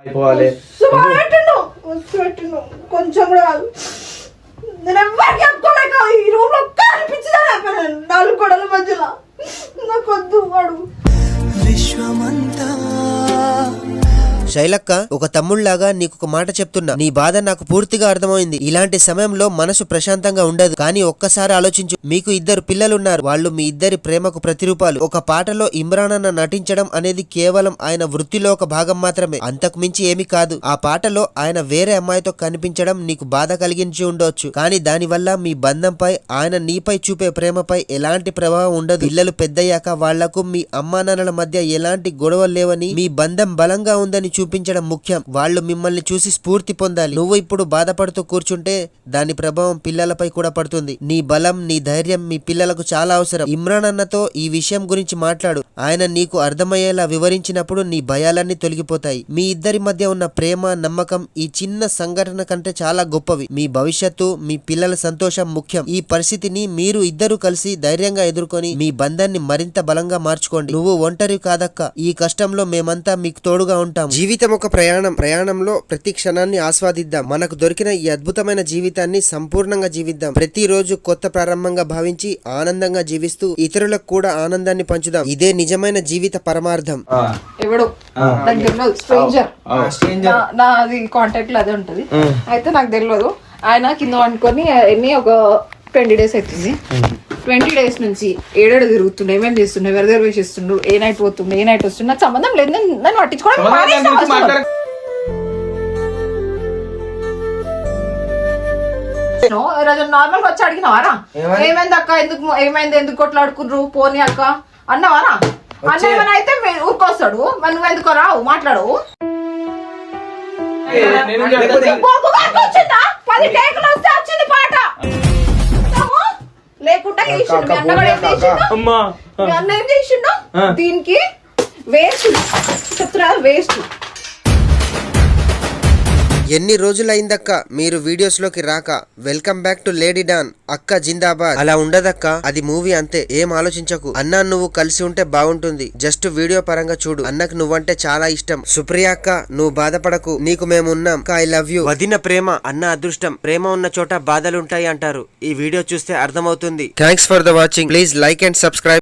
అయిపోవాలి. కొంచెం కూడా కాదు. నేను ఎవరికి చెప్పుకోలేక ఈ రూమ్లో అయిపోయాను నాలుగు గొడవల మధ్యలో. నాకు వద్దు వాడు. శైలక్క ఒక తమ్ముళ్ళాగా నీకు ఒక మాట చెప్తున్నా. నీ బాధ నాకు పూర్తిగా అర్థమైంది. ఇలాంటి సమయంలో మనసు ప్రశాంతంగా ఉండదు. కానీ ఒక్కసారి ఆలోచించు. మీకు ఇద్దరు పిల్లలున్నారు. వాళ్ళు మీ ఇద్దరి ప్రేమకు ప్రతిరూపాలు. ఒక పాటలో ఇమ్రాన్ అన్న నటించడం అనేది కేవలం ఆయన వృత్తిలో ఒక భాగం మాత్రమే. అంతకు మించి ఏమీ కాదు. ఆ పాటలో ఆయన వేరే అమ్మాయితో కనిపించడం నీకు బాధ కలిగించి ఉండొచ్చు. కానీ దానివల్ల మీ బంధంపై ఆయన నీపై చూపే ప్రేమపై ఎలాంటి ప్రభావం ఉండదు. పిల్లలు పెద్దయ్యాక వాళ్ళకు మీ అమ్మానాన్నల మధ్య ఎలాంటి గొడవలు లేవని మీ బంధం బలంగా ఉందని చూపించడం ముఖ్యం. వాళ్ళు మిమ్మల్ని చూసి స్ఫూర్తి పొందాలి. నువ్వు ఇప్పుడు బాధపడుతూ కూర్చుంటే దాని ప్రభావం పిల్లలపై కూడా పడుతుంది. నీ బలం నీ ధైర్యం మీ పిల్లలకు చాలా అవసరం. ఇమ్రాన్ అన్నతో ఈ విషయం గురించి మాట్లాడు. ఆయన నీకు అర్థమయ్యేలా వివరించినప్పుడు నీ భయాలన్నీ తొలగిపోతాయి. మీ ఇద్దరి మధ్య ఉన్న ప్రేమ నమ్మకం ఈ చిన్న సంఘటన కంటే చాలా గొప్పవి. మీ భవిష్యత్తు మీ పిల్లల సంతోషం ముఖ్యం. ఈ పరిస్థితిని మీరు ఇద్దరు కలిసి ధైర్యంగా ఎదుర్కొని మీ బంధాన్ని మరింత బలంగా మార్చుకోండి. నువ్వు ఒంటరి కాదక్క. ఈ కష్టంలో మేమంతా మీకు తోడుగా ఉంటాం జీవితం ఒక ప్రయాణం. ప్రయాణంలో ప్రతి క్షణాన్ని ఆస్వాదిద్దాం. మనకు దొరికిన ఈ అద్భుతమైన జీవితాన్ని సంపూర్ణంగా జీవిద్దాం. ప్రతిరోజు కొత్త ప్రారంభంగా భావించి ఆనందంగా జీవిస్తూ ఇతరులకు కూడా ఆనందాన్ని పంచుదాం. ఇదే నిజమైన జీవిత పరమార్థం. ఆ, ఎవడు ఆ. నాకు తెలియదు స్ట్రేంజర్. ఆ, stranger. నా అది కాంటాక్ట్లో అదే ఉంటది. అయితే నాకు తెలియదు ఆయన కింద వండుకొని ఎన్ని ఒక ట్వంటీ డేస్ అవుతుంది. ట్వంటీ డేస్ నుంచి ఏడాడు తిరుగుతుండే ఏమేమి చేస్తుండే ఎవరి దగ్గర వేసి ఇస్తుండు ఏ నైట్ పోతుండే ఏ నైట్ వస్తుండే నాకు సంబంధం లేదు. నేను నన్ను పట్టించుకోవడం మానేసిన. మాట్లాడ- ఈ రోజు నార్మల్గా వచ్చి అడిగినవారా? ఏమని? ఏమైంది అక్క? ఎందుకు ఏమైంది? ఎందుకు కొట్లాడుకుర్రు పోనీ అక్క. అన్నవారా? అన్న ఏమైనా అయితే మీ- ఊరుకొస్తాడు. మరి నువ్వు ఎందుకు రావు? మాట్లాడవు నేను వచ్చిందా? పది టేకులు వస్తే వచ్చింది పాట. అమ్మా. దీనికి వేస్ట్ చెప్తున్నా వేస్ట్. ఎన్ని రోజులైందక్క? మీరు వీడియోస్లోకి రాక. Welcome back to lady don అక్క జిందాబాద్. అలా ఉండదక్క? అది మూవీ అంతే ఏం ఆలోచించకు. అన్న నువ్వు కలిసి ఉంటే బాగుంటుంది. జస్ట్ వీడియో పరంగా చూడు. అన్నకు నువ్వంటే చాలా ఇష్టం. సుప్రియ అక్క నువ్వు బాధపడకు. నీకు మేము ఉన్నాం ఐ లవ్ యూ. వదిన ప్రేమ అన్న అదృష్టం. ప్రేమ ఉన్న చోట బాధలుంటాయి అంటారు. ఈ వీడియో చూస్తే అర్థమవుతుంది. Thanks for the watching please like and subscribe